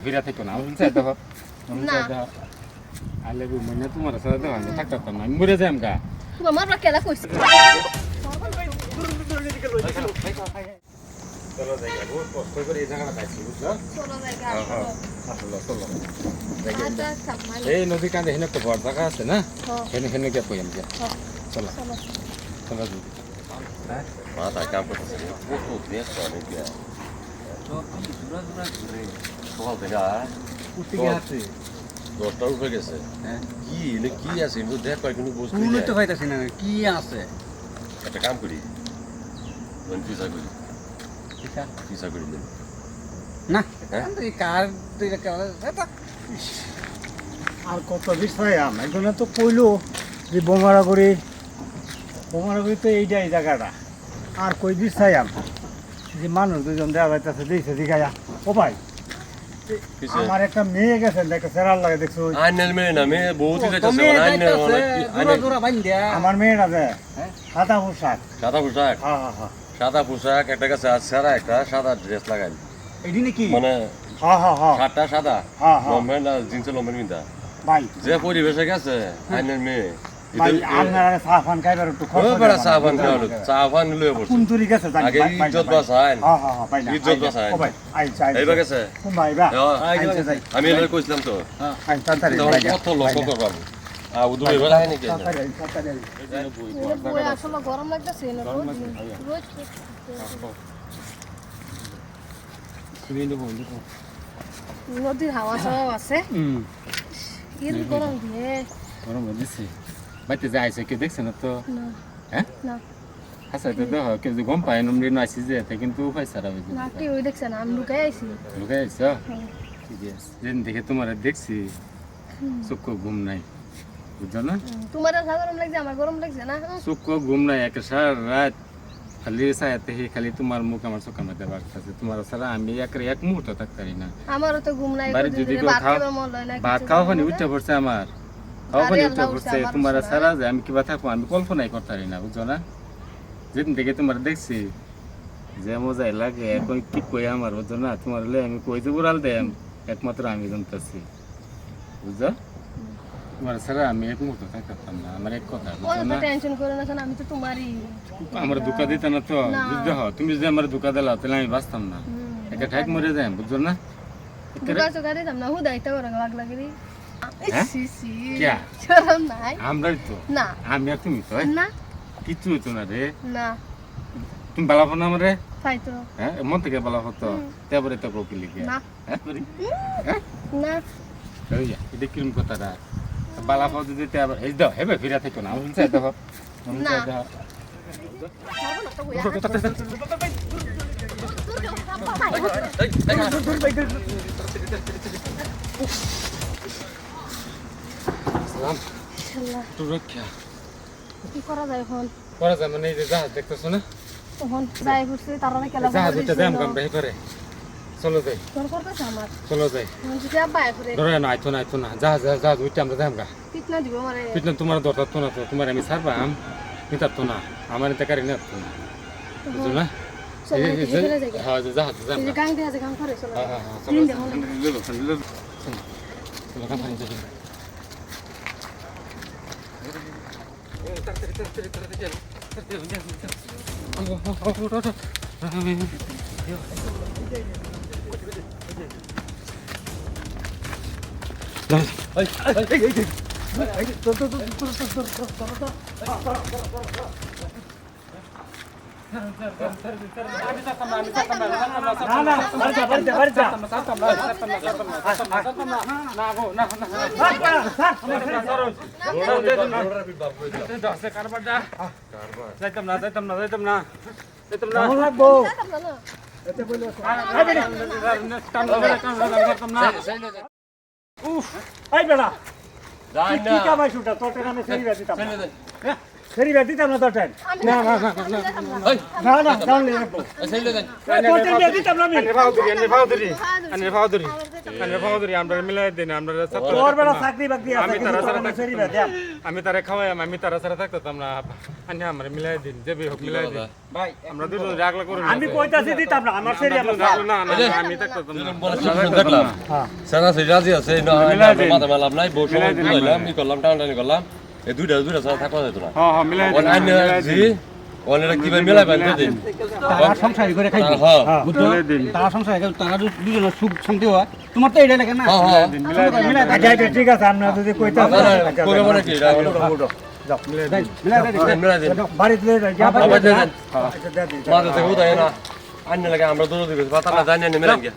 ফিরা থেকো না চাই দেখো দেখো আলে বউ মনে তোমার সাথে দেখো আমি থাকতে পারতাম না আমি মরে যাই আমগা তোমার মারবা কেলা কইছে চলো জায়গা বহুত কষ্ট করে এই জায়গাটা পাইছি বুঝলো চলো জায়গা হ্যাঁ, হ্যাঁ। চলো এই নদী কান্দে হেনে একটা বড় জায়গা আছে না হেনে হেনে গিয়ে কই আমি চলো চলো মাথা কাঁপতেছে কত ব্যস্ত অনেক সকাল থেকে আর দশটা উঠে গেছে। হ্যাঁ। কি এলে কি আছে? এগুলো দেখ কয় কিন্তু বস্তু তো পাইতাছি না কি আছে? একটা কাম করি। ধন পিসা করি। পিসা করি নেন না হ্যাঁ? কার আর কত বিষয়াম এখানে তো কইলো যে বোমারাগুড়ি বোমারাগুড়ি তো এইটাই জায়গাটা। আর কই বিষয়াম যে মানুষ দুজন দেওয়া যাইতেছে দিয়েছে দিঘায়া ও ভাই আমার একটা মেয়ে গেছে দেখে সেরাল লাগে দেখছ? আইনেল মেয়ে না মেয়ে বহুত যাইতেছে আইনেল আমার যে হ্যাঁ? সাদা পোশাক। সাদা পোশাক? হ্যাঁ হ্যাঁ হ্যাঁ। সাদা পোশাক একটা কাছে সারা একটা সাদা ড্রেস লাগাই এডি নাকি? মানে হ্যাঁ হ্যাঁ হ্যাঁ। সাদা? হ্যাঁ, হ্যাঁ। লম্বেন জিন্সের ভাই। যে পরিবেশে গেছে আইনের মেয়ে। হ্যাঁ হ্যাঁ হ্যাঁ হ্যাঁ, আমি কইছিলাম তো। ভাই, কত লক্ষ্য করবাম হয় গরম লাগতেছে নদীর হাওয়া সাওয়া আছে। গরম দিয়ে। গরম দিছে বাইতে যাইছে কে দেখছে না তো হ্যাঁ আচ্ছা তো দেখো কেউ যে গম পায় নমরি নাইছি যে কিন্তু উপায় না কে ওই দেখছে না আমি লুকাই আইছি লুকাই আইছ। ঠিক আছে যেদিন দেখে তোমার দেখছি চক্ষু ঘুম নাই বুঝছ না তোমার যা গরম লাগছে আমার গরম লাগছে না। চক্ষু ঘুম নাই একটা সারা রাত খালি সায়াতে হে খালি তোমার মুখ আমার চোখের মধ্যে বাড়তেছে তোমার ছাড়া আমি এক এক মুহূর্ত থাকতে পারি না আমারও তো ঘুম নাই বাড়ি যদি ভাত খাওয়া পানি উঠতে পড়ছে আমার পড়ছে আমার তোমার সারা যে আমি কিবা থাকব আমি কল্পনাই করতে পারি না বুঝছ না? যেদিন থেকে তোমার দেখছি যে মজাই লাগে এখন কি কই আমার বুঝছ না? তোমার লে আমি কই যে উড়াল দেম একমাত্র আমি জানতেছি বুঝছ? তোমার ছাড়া আমি এক মুহূর্ত থাকতে পারতাম না আমার এক কথা বুঝছ না? টেনশন করো না আমি তো তোমারই আমার দুঃখ দিতে না তো না। বুঝতে তুমি যদি আমার দুঃখ দিলাও তাহলে আমি বাঁচতাম না। একটা ঠাক মরে যাই বুঝছ না? দুগা চোখা দিতাম না হুদাই তো ওরা লাগ লাগি হ্যাঁ? আমরাই তো না আমি আর তুমি তো না কিচ্ছু হইতো না রে না তুমি বালাবো না আমারে হ্যাঁ মন থেকে বলা হতো তারপরে তো কোকি লিখে না হ্যাঁ না এটা কিরম কথাটা বালা পাও যদি তে এই দাও হেবে ফিরা থেকো না আমি দেখো না। চাই দেখো ছাড়বো না তো বইয়া। সালাম ইনশাআল্লাহ, তো রক্ষা কি করা যায় এখন করা যায় মানে এই যে জাহাজ দেখতেছো না এখন যাই ঘুরছি তারা কেলা জাহাজ ওইটা দেয় আমরা হেপারে চলো যাই চলো যাই করে ধরে না আইতো না আইতো না জাহাজ জাহাজ জাহাজ ওইটা আমরা দেয় পিটনা দিব মানে পিটনা তোমার দরকার তো না তো তোমার আমি ছাড়বা আম নিতার তো না আমার এটা কারি না তো না বুঝছ না চলো, はい。যাইতাম না যাইতাম না যাইতাম না কেমন লাগবো যাইতাম না, না। এই বেড়া যাই কি না কামাই শুটা তোর টাকা আমি ছেড়ে দিতাম সেরি ভাই দিতাম না টাইম আমি না না না আমি না। না না তোর টাইম দিতাম না আমি ফাউদুরি আনে ফাউদুরি হ্যাঁ, আনে ফাউদুরি আমার ফাউদুরি আমরা মিলাই দিন আমরা তোর বেলা চাকরি বাকরি আমি তারা সারা আমি খাওয়াই আমি তারা সারা থাকতাম না আনে আমরা মিলাই দিন যে হোক মিলাই দিন ভাই আমরা দুজন রাগলা আমি কইতাছি দিতাম না আমার সেরি আমার না না না, আমি থাকতাম না সারা সেই রাজি আছে না মাথা মালাম নাই ই করলাম টানি করলাম এই দুইটা দুইটা সারা থাকা যেত না হ্যাঁ হ্যাঁ মিলাই জি ওনেরা কীভাবে মিলাই বানতে দিন তারা সংসারী করে খাইবে হ্যাঁ হ্যাঁ বুঝছ তারা সংসার করে তারা যদি দুজনের সুখ শান্তি হয় তোমার তো এইটা লাগে না হ্যাঁ হ্যাঁ মিলাই মিলাই আচ্ছা আচ্ছা ঠিক আছে আমরা যদি না, কবে মনে কি, এটা হলো। মিলাই দেন, মিলাই দেন, মিলাই দিন বাড়িতে যা আচ্ছা দে দিন মাঝে থেকে উদয় না আন্য লাগে আমরা দৌড় দিবে পাতা না জানি না মিলাই গিয়া